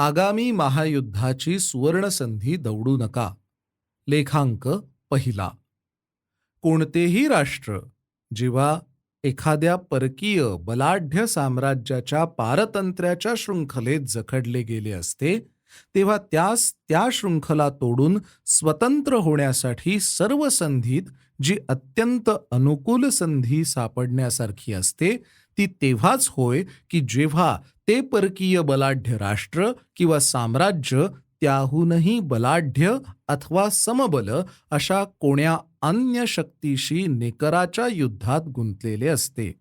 आगामी महायुद्धाची सुवर्णसंधी दवडू नका. लेखांक पहिला. कोणतेही राष्ट्र जेव्हा एखाद्या परकीय बलाढ्य साम्राज्याच्या पारतंत्र्याच्या शृंखलेत जखडले गेले असते तेव्हा त्यास त्या शृंखला तोडून स्वतंत्र होण्यासाठी सर्व संधीत जी अत्यंत अनुकूल संधी सापडण्यासारखी असते ती तेव्हाच होय की जेव्हा ते परकीय बलाढ्य राष्ट्र किंवा साम्राज्य त्याहूनही बलाढ्य अथवा समबल अशा कोण्या अन्य शक्तीशी निकराच्या युद्धात गुंतलेले असते.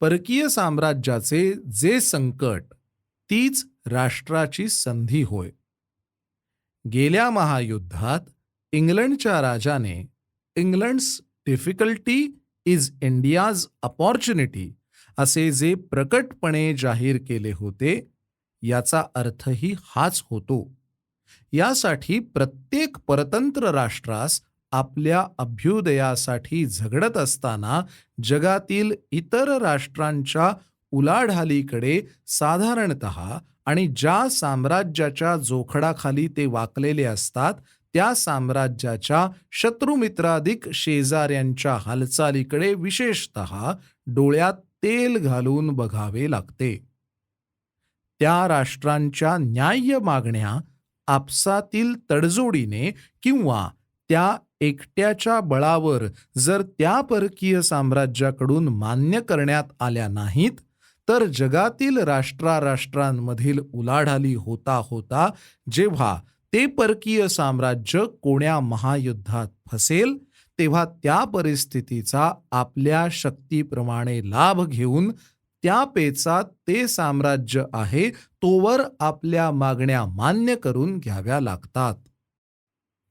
परकीय साम्राज्याचे जे संकट तीच राष्ट्राची संधी होय. गेल्या महायुद्धात इंग्लंडच्या राजाने England's difficulty is India's opportunity असे जे प्रकटपणे जाहीर केले होते याचा अर्थही हाच होतो. यासाठी प्रत्येक परतंत्र राष्ट्रास आपल्या अभ्युदयासाठी झगडत असताना जगातील इतर राष्ट्रांच्या उलाढालीकडे साधारणत आणि ज्या साम्राज्याच्या जोखडाखाली ते वाकलेले असतात त्या साम्राज्याच्या शत्रुमित्राधिक शेजाऱ्यांच्या हालचालीकडे विशेषत डोळ्यात तेल घालून बघावे लागते. त्या राष्ट्रांच्या न्याय्य मागण्या आपसातील तडजोडीने किंवा त्या एकट्याच्या बळावर जर त्या परकीय साम्राज्याकडून मान्य करण्यात आल्या नाहीत तर जगातील राष्ट्राराष्ट्रांमधील उलाढाली होता होता जेव्हा ते परकीय साम्राज्य कोण्या महायुद्धात फसेल तेव्हा त्या परिस्थितीचा आपल्या शक्तीप्रमाणे लाभ घेऊन त्या पेचा ते साम्राज्य आहे तोवर आपल्या मागण्या मान्य करून घ्याव्या लागतात.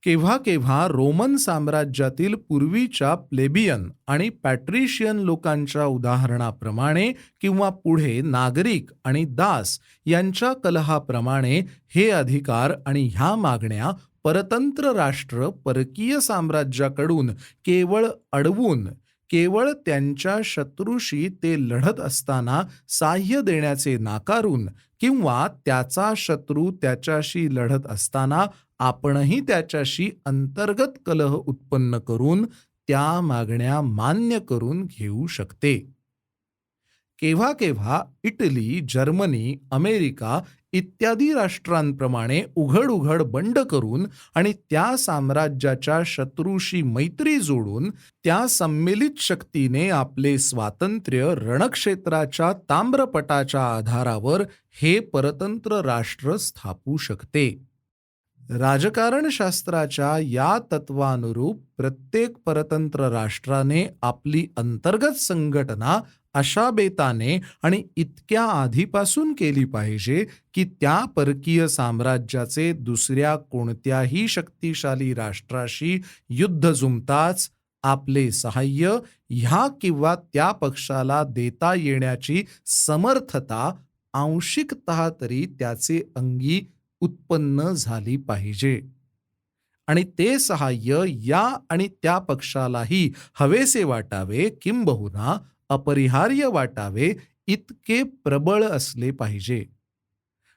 केव्हा केव्हा रोमन साम्राज्यातील पूर्वीच्या प्लेबियन आणि पॅट्रिशियन लोकांच्या उदाहरणाप्रमाणे किंवा पुढे नागरिक आणि दास यांच्या कलहाप्रमाणे हे अधिकार आणि ह्या मागण्या परतंत्र राष्ट्र परकीय साम्राज्याकडून केवळ अडवून केवळ त्यांच्या शत्रूशी ते लढत असताना साह्य देण्याचे नाकारून किंवा त्याचा शत्रू त्याच्याशी लढत असताना आपणही त्याच्याशी अंतर्गत कलह उत्पन्न करून त्या मागण्या मान्य करून घेऊ शकते. केव्हा केव्हा इटली जर्मनी अमेरिका इत्यादी राष्ट्रांप्रमाणे उघड उघड बंड करून आणि त्या साम्राज्याच्या शत्रूशी मैत्री जोडून त्या संमिलित शक्तीने आपले स्वातंत्र्य रणक्षेत्राच्या ताम्रपटाच्या आधारावर हे परतंत्र राष्ट्र स्थापू शकते. राजकारणशास्त्राच्या या तत्वानुरूप प्रत्येक परतंत्र राष्ट्राने आपली अंतर्गत संघटना अशा बेताने आणि इतक्या आधीपासून केली पाहिजे की त्या परकीय साम्राज्याचे दुसऱ्या कोणत्याही शक्तिशाली राष्ट्राशी युद्ध जुमताच आपले सहाय्य ह्या किंवा त्या पक्षाला देता येण्याची समर्थता आंशिकतः तरी त्याचे अंगी उत्पन्न झाली पाहिजे. आणि ते सहाय्य या आणि त्या पक्षालाही हवेसे वाटावे किंबहुना अपरिहार्य वाटावे इतके प्रबळ असले पाहिजे.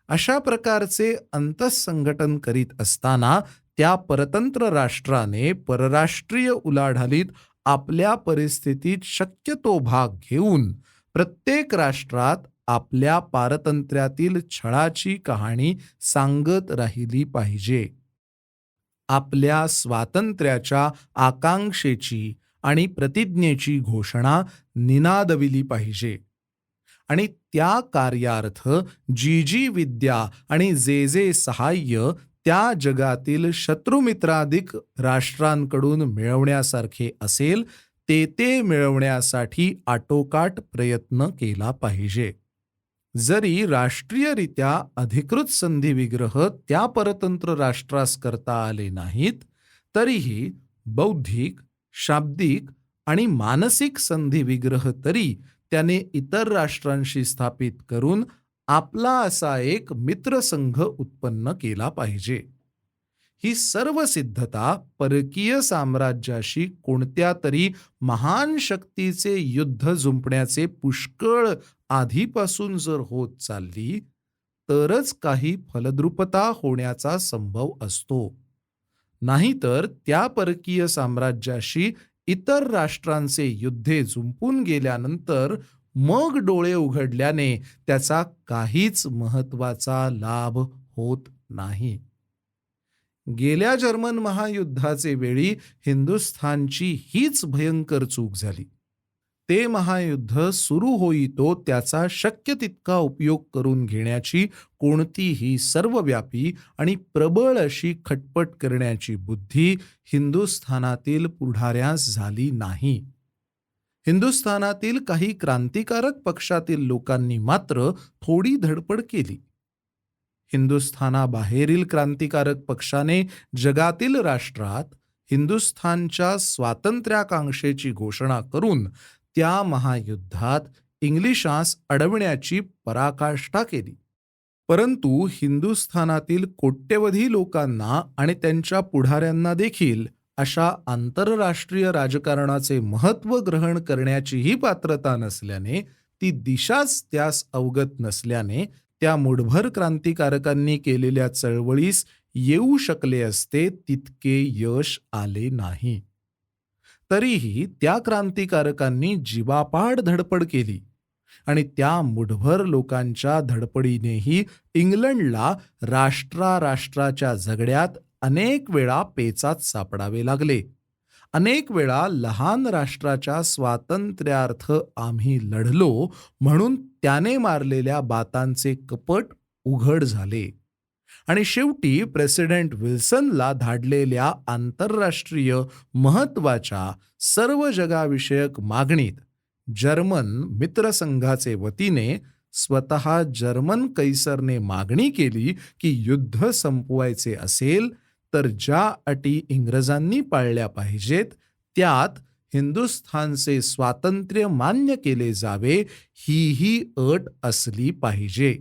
अशा प्रकारचे अंतःसंघटन करीत असताना त्या परतंत्र राष्ट्राने परराष्ट्रीय उलाढालीत आपल्या परिस्थितीत शक्यतो भाग घेऊन प्रत्येक राष्ट्रात आपल्या पारतंत्र्यातील छळाची कहाणी सांगत राहिली पाहिजे. आपल्या स्वातंत्र्याच्या आकांक्षेची आणि प्रतिज्ञेची घोषणा निनादविली पाहिजे. आणि त्या कार्यार्थ जी जी विद्या आणि जे जे सहाय्य त्या जगातील शत्रुमित्राधिक राष्ट्रांकडून मिळवण्यासारखे असेल ते ते मिळवण्यासाठी आटोकाट प्रयत्न केला पाहिजे. जरी राष्ट्रीयरित्या अधिकृत संधी विग्रह त्या परतंत्र राष्ट्रास करता आले नाहीत तरीही बौद्धिक शाब्दिक आणि मानसिक संधी विग्रह तरी त्याने इतर राष्ट्रांशी स्थापित करून आपला असा एक मित्रसंघ उत्पन्न केला पाहिजे. ही सर्व सिद्धता परकीय साम्राज्याशी कोणत्या तरी महान शक्तीचे युद्ध जुंपण्याचे पुष्कळ आधीपासून जर होत चालली तरच काही फलद्रुपता होण्याचा संभव असतो. नाहीतर त्या परकीय साम्राज्याशी इतर राष्ट्रांचे युद्धे जुंपून गेल्यानंतर मग डोळे उघडल्याने त्याचा काहीच महत्त्वाचा लाभ होत नाही. गेल्या जर्मन महायुद्धाचे वेळी हिंदुस्थानची हीच भयंकर चूक झाली. ते महायुद्ध सुरू होईतो त्याचा शक्य तितका उपयोग करून घेण्याची कोणतीही सर्वव्यापी आणि प्रबळ अशी खटपट करण्याची बुद्धी हिंदुस्थानातील पुढाऱ्यास झाली नाही. हिंदुस्थानातील काही क्रांतिकारक पक्षातील लोकांनी मात्र थोडी धडपड केली. हिंदुस्थानाबाहेरील क्रांतिकारक पक्षाने जगातील राष्ट्रात हिंदुस्थानच्या स्वातंत्र्याकांक्षेची घोषणा करून त्या महायुद्धात इंग्लिशास अडवण्याची पराकाष्ठा केली. परंतु हिंदुस्थानातील कोट्यवधी लोकांना आणि त्यांच्या पुढाऱ्यांना देखील अशा आंतरराष्ट्रीय राजकारणाचे महत्त्व ग्रहण करण्याचीही पात्रता नसल्याने ती दिशाच त्यास अवगत नसल्याने त्या मुठभर क्रांतिकारकांनी केलेल्या चळवळीस येऊ शकले असते तितके यश आले नाही. तरीही त्या क्रांतिकारकांनी जीवापाड धडपड केली. आणि त्या मुठभर लोकांच्या धडपडीनेही इंग्लंडला राष्ट्राराष्ट्राच्या झगड्यात अनेक वेळा पेचात सापडावे लागले. अनेक वेळा लहान राष्ट्राच्या स्वातंत्र्यार्थ आम्ही लढलो म्हणून त्याने मारलेल्या बातांचे कपट उघड झाले. आणि शेवटी प्रेसिडेंट विल्सनला धाडलेल्या आंतरराष्ट्रीय महत्त्वाच्या सर्व जगाविषयक मागणीत जर्मन मित्रसंघाचे वतीने स्वतः जर्मन कैसरने मागणी केली की युद्ध संपवायचे असेल तर ज्या अटी इंग्रजांनी पाळल्या पाहिजेत त्यात हिंदुस्थानचे स्वातंत्र्य मान्य केले जावे हीही अट असली पाहिजे.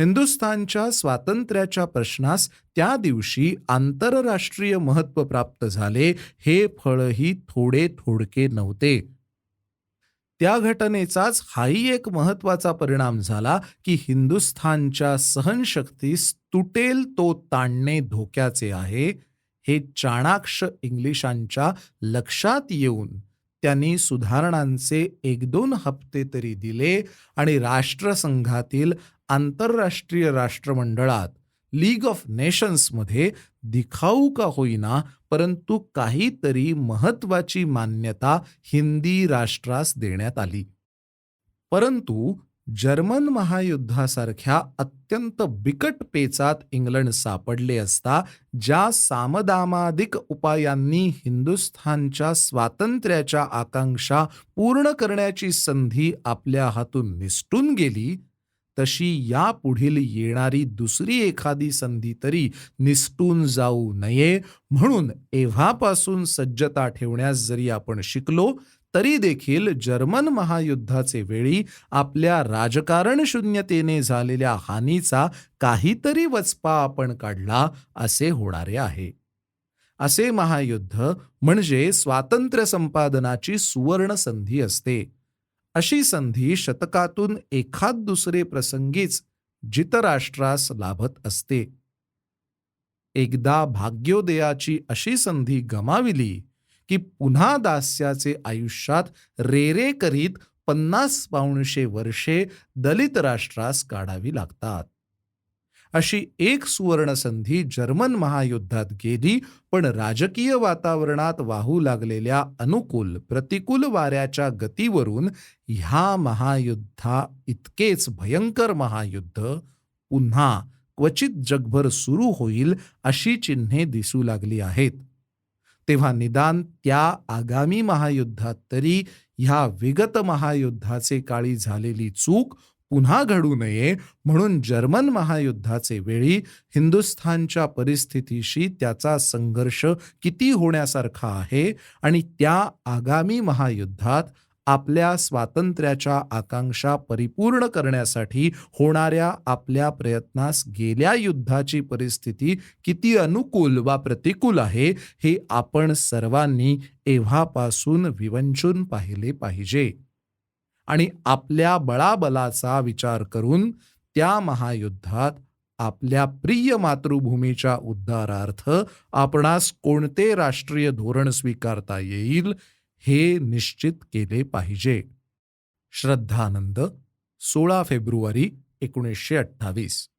हिंदुस्थानच्या स्वातंत्र्याच्या प्रश्नास त्या दिवशी आंतरराष्ट्रीय महत्त्व प्राप्त झाले हे फळही थोडे थोडके नव्हते. त्या घटनेचाच हाही एक महत्त्वाचा परिणाम झाला की हिंदुस्थानच्या सहनशक्तीस तुटेल तो ताणणे धोक्याचे आहे हे चाणाक्ष इंग्लिशांच्या लक्षात येऊन त्यांनी सुधारणांचे एक दोन हप्ते तरी दिले आणि राष्ट्रसंघातील आंतरराष्ट्रीय राष्ट्रमंडळात लीग ऑफ नेशन्समध्ये दिखाऊ का होईना परंतु काहीतरी महत्वाची मान्यता हिंदी राष्ट्रास देण्यात आली. परंतु जर्मन महायुद्धासारख्या अत्यंत बिकट पेचात इंग्लंड सापडले असता ज्या सामदामादिक उपायांनी हिंदुस्थानच्या स्वातंत्र्याच्या आकांक्षा पूर्ण करण्याची संधी आपल्या हातून निसटून गेली तशी यापुढील येणारी दुसरी एखादी संधी तरी निसटून जाऊ नये. म्हणून एव्हापासून सज्जता ठेवण्यास जरी आपण शिकलो तरी देखील जर्मन महायुद्धाचे वेळी आपल्या राजकारण शून्यतेने झालेल्या हानीचा काहीतरी वचपा आपण काढला असे होणारे आहे. असे महायुद्ध म्हणजे स्वातंत्र्य संपादनाची सुवर्ण संधी असते. अशी संधी शतकातून एखाद दुसरे प्रसंगीच जितराष्ट्रास लाभत असते. एकदा भाग्योदयाची अशी संधी गमाविली की पुन्हा दास्याचे आयुष्यात रेरे करीत पन्नास पाऊणशे वर्षे दलित राष्ट्रास काढावी लागतात. अशी एक सुवर्ण संधी जर्मन महायुद्धात गेली पण राजकीय वातावरणात वाहू लागलेल्या अनुकूल प्रतिकूल वाऱ्याच्या गतीवरून ह्या महायुद्धा इतकेच भयंकर महायुद्ध पुन्हा क्वचित जगभर सुरू होईल अशी चिन्हे दिसू लागली आहेत. तेव्हा निदान त्या आगामी महायुद्धात तरी ह्या विगत महायुद्धाचे काळी झालेली चूक पुन्हा घडू नये म्हणून जर्मन महायुद्धाचे वेळी हिंदुस्थानच्या परिस्थितीशी त्याचा संघर्ष किती होण्यासारखा आहे आणि त्या आगामी महायुद्धात आपल्या स्वातंत्र्याच्या आकांक्षा परिपूर्ण करण्यासाठी होणाऱ्या आपल्या प्रयत्नास गेल्या युद्धाची परिस्थिती किती अनुकूल वा प्रतिकूल आहे हे आपण सर्वांनी एव्हापासून विवंचून पाहिले पाहिजे. आणि आपल्या बळाबलाचा विचार करून त्या महायुद्धात आपल्या प्रिय मातृभूमीच्या उद्धारार्थ आपणास कोणते राष्ट्रीय धोरण स्वीकारता येईल हे निश्चित केले पाहिजे. श्रद्धानंद सोळा फेब्रुवारी एकोणीसशे अठ्ठावीस.